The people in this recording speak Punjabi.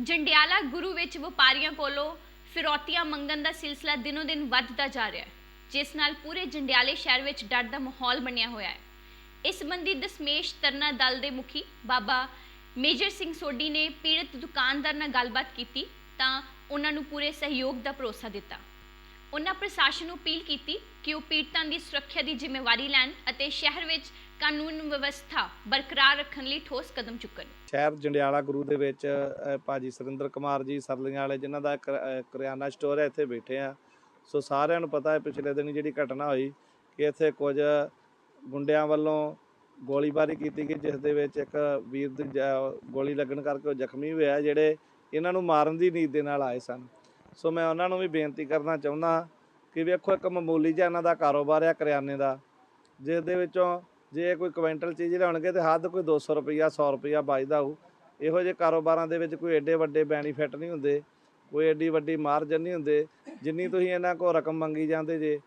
ਜੰਡਿਆਲਾ ਗੁਰੂ ਵਿੱਚ ਵਪਾਰੀਆਂ ਕੋਲੋਂ ਫਿਰੌਤੀਆਂ ਮੰਗਣ ਦਾ ਸਿਲਸਿਲਾ ਦਿਨੋ ਦਿਨ ਵੱਧਦਾ ਜਾ ਰਿਹਾ ਹੈ, ਜਿਸ ਨਾਲ ਪੂਰੇ ਜੰਡਿਆਲੇ ਸ਼ਹਿਰ ਵਿੱਚ ਡਰ ਦਾ ਮਾਹੌਲ ਬਣਿਆ ਹੋਇਆ ਹੈ। ਇਸ ਸੰਬੰਧੀ ਦਸਮੇਸ਼ ਤਰਨਾ ਦਲ ਦੇ ਮੁਖੀ ਬਾਬਾ ਮੇਜਰ ਸਿੰਘ ਸੋਢੀ ਨੇ ਪੀੜਤ ਦੁਕਾਨਦਾਰ ਨਾਲ ਗੱਲਬਾਤ ਕੀਤੀ ਤਾਂ ਉਹਨਾਂ ਨੂੰ ਪੂਰੇ ਸਹਿਯੋਗ ਦਾ ਭਰੋਸਾ ਦਿੱਤਾ। ਉਹਨਾਂ ਪ੍ਰਸ਼ਾਸਨ ਨੂੰ ਅਪੀਲ ਕੀਤੀ ਕਿ ਉਹ ਪੀੜਤਾਂ ਦੀ ਸੁਰੱਖਿਆ ਦੀ ਜ਼ਿੰਮੇਵਾਰੀ ਲੈਣ ਅਤੇ ਸ਼ਹਿਰ ਵਿੱਚ ਕਾਨੂੰਨ ਵਿਵਸਥਾ ਬਰਕਰਾਰ ਰੱਖਣ ਲਈ ਠੋਸ ਕਦਮ ਚੁੱਕਣ। ਸ਼ਹਿਰ ਜੰਡਿਆਲਾ ਗੁਰੂ ਦੇ ਵਿੱਚ ਭਾਜੀ ਸੁਰਿੰਦਰ ਕੁਮਾਰ ਜੀ ਸਰਲੀਆਂ ਵਾਲੇ ਜਿਨ੍ਹਾਂ ਦਾ ਕਰਿਆਨਾ ਸਟੋਰ ਹੈ, ਇੱਥੇ ਬੈਠੇ ਆ। ਸੋ ਸਾਰਿਆਂ ਨੂੰ ਪਤਾ ਹੈ, ਪਿਛਲੇ ਦਿਨ ਜਿਹੜੀ ਘਟਨਾ ਹੋਈ ਕਿ ਇੱਥੇ ਕੁਝ ਗੁੰਡਿਆਂ ਵੱਲੋਂ ਗੋਲੀਬਾਰੀ ਕੀਤੀ ਗਈ, ਜਿਸ ਦੇ ਵਿੱਚ ਇੱਕ ਵੀਰ ਦੀ ਗੋਲੀ ਲੱਗਣ ਕਰਕੇ ਉਹ ਜ਼ਖਮੀ ਹੋਇਆ, ਜਿਹੜੇ ਇਹਨਾਂ ਨੂੰ ਮਾਰਨ ਦੀ ਨੀਤ ਦੇ ਨਾਲ ਆਏ ਸਨ। ਸੋ ਮੈਂ ਉਹਨਾਂ ਨੂੰ ਵੀ ਬੇਨਤੀ ਕਰਨਾ ਚਾਹੁੰਦਾ ਕਿ ਵੇਖੋ, ਇੱਕ ਮਾਮੂਲੀ ਜਿਹਾ ਇਹਨਾਂ ਦਾ ਕਾਰੋਬਾਰ ਆ ਕਰਿਆਨੇ ਦਾ, ਜਿਸ ਦੇ ਵਿੱਚੋਂ ਜੇ ਕੋਈ ਕੁਇੰਟਲ ਚੀਜ਼ ਲਿਆਉਣਗੇ ਤੇ ਹੱਦ ਕੋਈ 200 ਰੁਪਈਆ 100 ਰੁਪਈਆ ਬਚਦਾ ਹੋਊ। ਇਹੋ ਜਿਹੇ ਕਾਰੋਬਾਰਾਂ ਦੇ ਵਿੱਚ ਕੋਈ ਐਡੇ ਵੱਡੇ ਬੈਨੀਫਿਟ ਨਹੀਂ ਹੁੰਦੇ, ਕੋਈ ਐਡੀ ਵੱਡੀ ਮਾਰਜਨ ਨਹੀਂ ਹੁੰਦੇ, ਜਿੰਨੀ ਤੁਸੀਂ ਇਹਨਾਂ ਕੋਲ ਰਕਮ ਮੰਗੀ ਜਾਂਦੇ ਜੇ।